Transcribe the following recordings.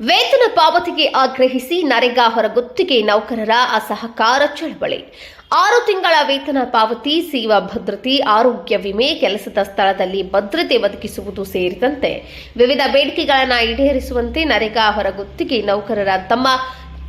ವೇತನ ಪಾವತಿಗೆ ಆಗ್ರಹಿಸಿ ನರೇಗಾ ಹೊರಗುತ್ತಿಗೆ ನೌಕರರ ಅಸಹಕಾರ ಚಳವಳಿ. ಆರು ತಿಂಗಳ ವೇತನ ಪಾವತಿ, ಸೇವಾ ಭದ್ರತೆ, ಆರೋಗ್ಯ ವಿಮೆ, ಕೆಲಸದ ಸ್ಥಳದಲ್ಲಿ ಭದ್ರತೆ ಒದಗಿಸುವುದು ಸೇರಿದಂತೆ ವಿವಿಧ ಬೇಡಿಕೆಗಳನ್ನು ಈಡೇರಿಸುವಂತೆ ನರೇಗಾ ಹೊರಗುತ್ತಿಗೆ ನೌಕರರ ತಮ್ಮ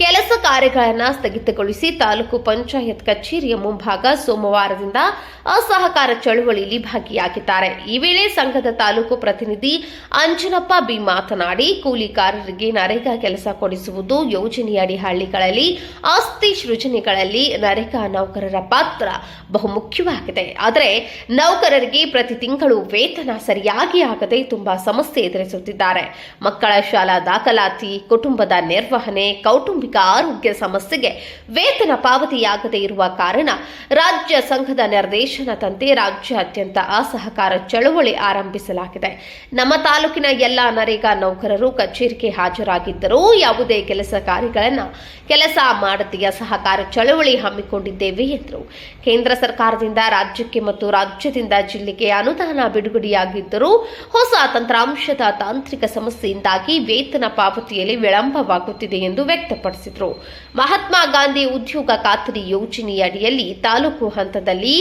ಕೆಲಸ ಕಾರ್ಯಗಳನ್ನು ಸ್ಥಗಿತಗೊಳಿಸಿ ತಾಲೂಕು ಪಂಚಾಯತ್ ಕಚೇರಿಯ ಮುಂಭಾಗ ಸೋಮವಾರದಿಂದ ಅಸಹಕಾರ ಚಳುವಳಿಯಲ್ಲಿ ಭಾಗಿಯಾಗಿದ್ದಾರೆ. ಈ ವೇಳೆ ಸಂಘದ ತಾಲೂಕು ಪ್ರತಿನಿಧಿ ಅಂಜನಪ್ಪ ಬಿ ಮಾತನಾಡಿ ಕೂಲಿಕಾರರಿಗೆ ನರೇಗಾ ಕೆಲಸ ಕೊಡಿಸುವುದು ಯೋಜನೆಯಡಿ ಹಳ್ಳಿಗಳಲ್ಲಿ, ಆಸ್ತಿ ಸೃಜನೆಗಳಲ್ಲಿ ನರೇಗಾ ನೌಕರರ ಪಾತ್ರ ಬಹುಮುಖ್ಯವಾಗಿದೆ. ಆದರೆ ನೌಕರರಿಗೆ ಪ್ರತಿ ತಿಂಗಳು ವೇತನ ಸರಿಯಾಗಿ ಆಗದೆ ತುಂಬಾ ಸಮಸ್ಯೆ ಎದುರಿಸುತ್ತಿದ್ದಾರೆ. ಮಕ್ಕಳ ಶಾಲಾ ದಾಖಲಾತಿ, ಕುಟುಂಬದ ನಿರ್ವಹಣೆ, ಕೌಟುಂಬಿಕ ಆರೋಗ್ಯ ಸಮಸ್ಯೆಗೆ ವೇತನ ಪಾವತಿಯಾಗದೇ ಇರುವ ಕಾರಣ ರಾಜ್ಯ ಸಂಘದ ನಿರ್ದೇಶನದಂತೆ ರಾಜ್ಯಾದ್ಯಂತ ಅಸಹಕಾರ ಚಳವಳಿ ಆರಂಭಿಸಲಾಗಿದೆ. ನಮ್ಮ ತಾಲೂಕಿನ ಎಲ್ಲ ನರೇಗಾ ನೌಕರರು ಕಚೇರಿಗೆ ಹಾಜರಾಗಿದ್ದರೂ ಯಾವುದೇ ಕೆಲಸ ಕಾರ್ಯಗಳನ್ನು ಕೆಲಸ ಮಾಡದೆಯ ಸಹಕಾರ ಚಳವಳಿ ಹಮ್ಮಿಕೊಂಡಿದ್ದೇವೆ ಎಂದರು. ಕೇಂದ್ರ ಸರ್ಕಾರದಿಂದ ರಾಜ್ಯಕ್ಕೆ ಮತ್ತು ರಾಜ್ಯದಿಂದ ಜಿಲ್ಲೆಗೆ ಅನುದಾನ ಬಿಡುಗಡೆಯಾಗಿದ್ದರೂ ಹೊಸ ತಂತ್ರಾಂಶದ ತಾಂತ್ರಿಕ ಸಮಸ್ಯೆಯಿಂದಾಗಿ ವೇತನ ಪಾವತಿಯಲ್ಲಿ ವಿಳಂಬವಾಗುತ್ತಿದೆ ಎಂದು ವ್ಯಕ್ತಪಡಿಸಿದರು. ಮಹಾತ್ಮ ಗಾಂಧಿ ಉದ್ಯೋಗ ಖಾತರಿ ಯೋಜನೆಯಡಿಯಲ್ಲಿ ತಾಲೂಕು ಹಂತದಲ್ಲಿ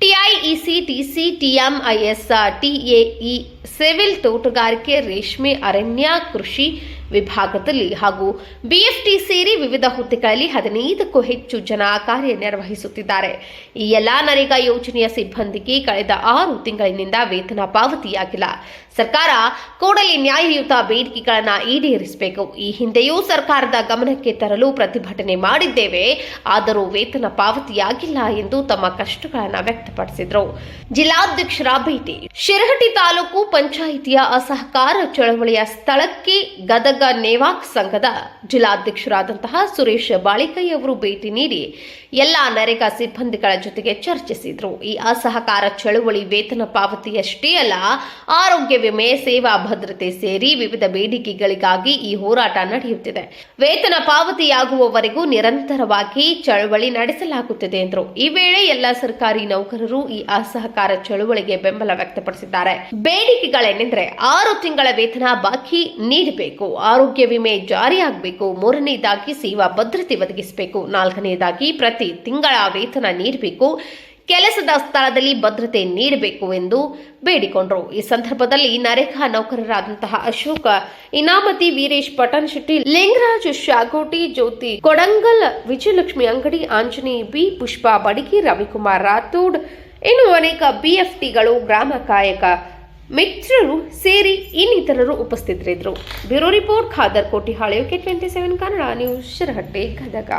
ಟಿಐಇಸಿ ಟಿಸಿ ಟಿಎಂಐಎಸ್ ಟಿಎಇ ಸಿವಿಲ್ ತೋಟಗಾರಿಕೆ, ರೇಷ್ಮೆ, ಅರಣ್ಯ, ಕೃಷಿ ವಿಭಾಗದಲ್ಲಿ ಹಾಗೂ ಬಿಎಫ್ಟಿ ಸೇರಿ ವಿವಿಧ ಹುದ್ದೆಗಳಲ್ಲಿ ಹದಿನೈದಕ್ಕೂ ಹೆಚ್ಚು ಜನ ಕಾರ್ಯನಿರ್ವಹಿಸುತ್ತಿದ್ದಾರೆ. ಈ ಎಲ್ಲಾ ನರೇಗಾ ಯೋಜನೆಯ ಸಿಬ್ಬಂದಿಗೆ ಕಳೆದ ಆರು ತಿಂಗಳಿನಿಂದ ವೇತನ ಪಾವತಿಯಾಗಿಲ್ಲ. ಸರ್ಕಾರ ಕೂಡಲೇ ನ್ಯಾಯಯುತ ಬೇಡಿಕೆಗಳನ್ನು ಈಡೇರಿಸಬೇಕು. ಈ ಹಿಂದೆಯೂ ಸರ್ಕಾರದ ಗಮನಕ್ಕೆ ತರಲು ಪ್ರತಿಭಟನೆ ಮಾಡಿದ್ದೇವೆ. ಆದರೂ ವೇತನ ಪಾವತಿಯಾಗಿಲ್ಲ ಎಂದು ತಮ್ಮ ಕಷ್ಟಗಳನ್ನು ವ್ಯಕ್ತಪಡಿಸಿದರು. ಜಿಲ್ಲಾಧ್ಯಕ್ಷರ ಭೇಟಿ. ಶಿರಹಟ್ಟಿ ತಾಲೂಕು ಪಂಚಾಯಿತಿಯ ಅಸಹಕಾರ ಚಳವಳಿಯ ಸ್ಥಳಕ್ಕೆ ಗದಗ ನೇವಾಕ್ ಸಂಘದ ಜಿಲ್ಲಾಧ್ಯಕ್ಷರಾದಂತಹ ಸುರೇಶ್ ಬಾಳಿಕೈ ಅವರು ಭೇಟಿ ನೀಡಿ ಎಲ್ಲ ನರೇಗಾ ಸಿಬ್ಬಂದಿಗಳ ಜೊತೆಗೆ ಚರ್ಚಿಸಿದರು. ಈ ಅಸಹಕಾರ ಚಳವಳಿ ವೇತನ ಪಾವತಿಯಷ್ಟೇ ಅಲ್ಲ, ಆರೋಗ್ಯ ವಿಮೆ, ಸೇವಾ ಭದ್ರತೆ ಸೇರಿ ವಿವಿಧ ಬೇಡಿಕೆಗಳಿಗಾಗಿ ಈ ಹೋರಾಟ ನಡೆಯುತ್ತಿದೆ. ವೇತನ ಪಾವತಿಯಾಗುವವರೆಗೂ ನಿರಂತರವಾಗಿ ಚಳವಳಿ ನಡೆಸಲಾಗುತ್ತಿದೆ ಎಂದರು. ಈ ವೇಳೆ ಎಲ್ಲ ಸರ್ಕಾರಿ ನೌಕರರು ಈ ಅಸಹಕಾರ ಚಳುವಳಿಗೆ ಬೆಂಬಲ ವ್ಯಕ್ತಪಡಿಸಿದ್ದಾರೆ. ಬೇಡಿಕೆಗಳೇನೆಂದ್ರೆ ಆರು ತಿಂಗಳ ವೇತನ ಬಾಕಿ ನೀಡಬೇಕು. ಆರೋಗ್ಯ ವಿಮೆ ಜಾರಿಯಾಗಬೇಕು. ಮೂರನೇದಾಗಿ ಸೇವಾ ಭದ್ರತೆ ಒದಗಿಸಬೇಕು. ನಾಲ್ಕನೇದಾಗಿ ಪ್ರತಿ ತಿಂಗಳ ವೇತನ ನೀಡಬೇಕು. ಕೆಲಸದ ಸ್ಥಳದಲ್ಲಿ ಭದ್ರತೆ ನೀಡಬೇಕು ಎಂದು ಬೇಡಿಕೊಂಡರು. ಈ ಸಂದರ್ಭದಲ್ಲಿ ನರೇಗಾ ನೌಕರರಾದಂತಹ ಅಶೋಕ, ಇನಾಮತಿ ವೀರೇಶ್ ಪಟನ್ ಶೆಟ್ಟಿ, ಲಿಂಗರಾಜ್ ಶಾಗೋಟಿ ಜ್ಯೋತಿ ಕೊಡಂಗಲ್, ವಿಜಯಲಕ್ಷ್ಮಿ ಅಂಗಡಿ, ಆಂಜನೇಯ ಬಿ, ಪುಷ್ಪಾ ಬಡಗಿ, ರವಿಕುಮಾರ್ ರಾಥೋಡ್ ಇನ್ನು ಅನೇಕ ಬಿಎಫ್ಟಿಗಳು, ಗ್ರಾಮ ಕಾಯಕ ಮಿತ್ರರು ಸೇರಿ ಇನ್ನಿತರರು ಉಪಸ್ಥಿತರಿದ್ದರು. Bureau report Khadar Koti K twenty seven Kannada news, Shirahatti, Gadag.